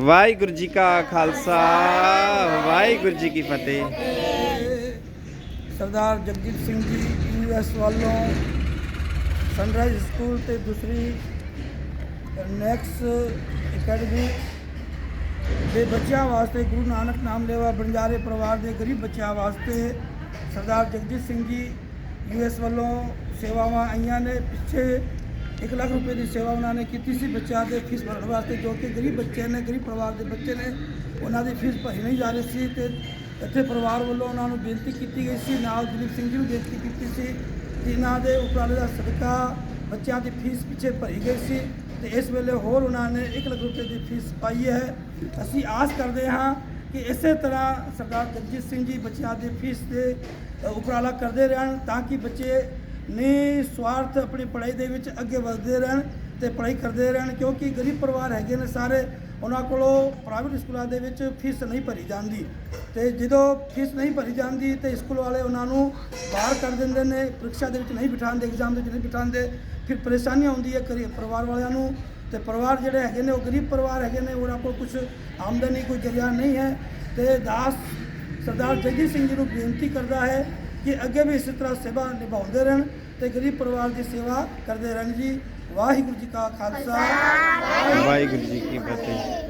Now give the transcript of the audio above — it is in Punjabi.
ਵਾਹਿਗੁਰੂ ਜੀ ਕਾ ਖਾਲਸਾ, ਵਾਹਿਗੁਰੂ ਜੀ ਕੀ ਫਤਿਹ। ਸਰਦਾਰ ਜਗਜੀਤ ਸਿੰਘ ਜੀ ਯੂਐਸ ਵੱਲੋਂ ਸਨਰਾਈਜ਼ ਸਕੂਲ ਤੇ ਦੂਸਰੀ ਨੈਕਸ ਅਕੈਡਮੀ ਦੇ ਬੱਚਿਆਂ ਵਾਸਤੇ ਗੁਰੂ ਨਾਨਕ ਨਾਮ ਲੈਵਾ ਬੰਜਾਰੇ ਪਰਿਵਾਰ ਦੇ ਗਰੀਬ ਬੱਚਿਆਂ ਵਾਸਤੇ ਸਰਦਾਰ ਜਗਜੀਤ ਸਿੰਘ ਜੀ ਯੂਐਸ ਵੱਲੋਂ ਸੇਵਾਵਾਂ ਆਈਆਂ ਨੇ। ਪਿੱਛੇ 1 ਲੱਖ ਰੁਪਏ ਦੀ ਸੇਵਾ ਉਹਨਾਂ ਨੇ ਕੀਤੀ ਸੀ। ਬੱਚਿਆਂ ਦੇ ਫੀਸ ਭਰਨ ਵਾਸਤੇ ਜੋ ਕਿ ਗਰੀਬ ਬੱਚੇ ਨੇ, ਗਰੀਬ ਪਰਿਵਾਰ ਦੇ ਬੱਚੇ ਨੇ, ਉਹਨਾਂ ਦੀ ਫੀਸ ਭਰੀ ਨਹੀਂ ਜਾ ਰਹੀ ਸੀ ਤੇ ਇੱਥੇ ਪਰਿਵਾਰ ਵੱਲੋਂ ਉਹਨਾਂ ਨੂੰ ਬੇਨਤੀ ਕੀਤੀ ਗਈ ਸੀ। ਨਾਲ ਦਲੀਪ ਸਿੰਘ ਜੀ ਨੂੰ ਬੇਨਤੀ ਕੀਤੀ ਸੀ ਕਿ ਇਹਨਾਂ ਦੇ ਉਪਰਾਲੇ ਦਾ ਸਦਕਾ ਬੱਚਿਆਂ ਦੀ ਫੀਸ ਪਿੱਛੇ ਭਰੀ ਗਈ ਸੀ ਤੇ ਇਸ ਵੇਲੇ ਹੋਰ ਉਹਨਾਂ ਨੇ 1 ਲੱਖ ਰੁਪਏ ਦੀ ਫੀਸ ਪਾਈ ਹੈ। ਅਸੀਂ ਆਸ ਕਰਦੇ ਹਾਂ ਕਿ ਇਸੇ ਤਰ੍ਹਾਂ ਸਰਦਾਰ ਜਗਜੀਤ ਸਿੰਘ ਜੀ ਬੱਚਿਆਂ ਦੀ ਫੀਸ ਦੇ ਉਪਰਾਲਾ ਕਰਦੇ ਰਹਿਣ ਤਾਂ ਕਿ ਬੱਚੇ ਨੇ ਸਵਾਰਥ ਆਪਣੀ ਪੜ੍ਹਾਈ ਦੇ ਵਿੱਚ ਅੱਗੇ ਵਧਦੇ ਰਹਿਣ ਤੇ ਪੜ੍ਹਾਈ ਕਰਦੇ ਰਹਿਣ, ਕਿਉਂਕਿ ਗਰੀਬ ਪਰਿਵਾਰ ਹੈਗੇ ਨੇ ਸਾਰੇ, ਉਹਨਾਂ ਕੋਲੋਂ ਪ੍ਰਾਈਵੇਟ ਸਕੂਲਾਂ ਦੇ ਵਿੱਚ ਫੀਸ ਨਹੀਂ ਭਰੀ ਜਾਂਦੀ। ਤੇ ਜਦੋਂ ਫੀਸ ਨਹੀਂ ਭਰੀ ਜਾਂਦੀ ਤੇ ਸਕੂਲ ਵਾਲੇ ਉਹਨਾਂ ਨੂੰ ਬਾਹਰ ਕਰ ਦਿੰਦੇ ਨੇ, ਪ੍ਰੀਖਿਆ ਦੇ ਵਿੱਚ ਨਹੀਂ ਬਿਠਾਉਂਦੇ ਐਗਜ਼ਾਮ ਦੇ ਵਿੱਚ ਨਹੀਂ ਬਿਠਾਉਂਦੇ। ਫਿਰ ਪਰੇਸ਼ਾਨੀ ਆਉਂਦੀ ਹੈ ਕਰੀ ਪਰਿਵਾਰ ਵਾਲਿਆਂ ਨੂੰ ਤੇ ਪਰਿਵਾਰ ਜਿਹੜੇ ਹੈਗੇ ਨੇ ਉਹ ਗਰੀਬ ਪਰਿਵਾਰ ਹੈਗੇ ਨੇ, ਉਹਨਾਂ ਕੋਲ ਕੁਝ ਆਮਦਨੀ, ਕੋਈ ਜਰੀਆ ਨਹੀਂ ਹੈ। ਤੇ ਦਾਸ ਸਰਦਾਰ ਜਗਜੀਤ ਸਿੰਘ ਜੀ ਨੂੰ ਬੇਨਤੀ ਕਰਦਾ ਹੈ ਕਿ ਅੱਗੇ ਵੀ ਇਸੇ ਤਰ੍ਹਾਂ ਸੇਵਾ ਨਿਭਾਉਂਦੇ ਰਹਿਣ ਤੇ ਗਰੀਬ ਪਰਿਵਾਰ ਦੀ ਸੇਵਾ ਕਰਦੇ ਰਹਿਣ ਜੀ। ਵਾਹਿਗੁਰੂ ਜੀ ਕਾ ਖਾਲਸਾ। ਵਾਹਿਗੁਰੂ ਜੀ ਕੀ ਫਤਿਹ।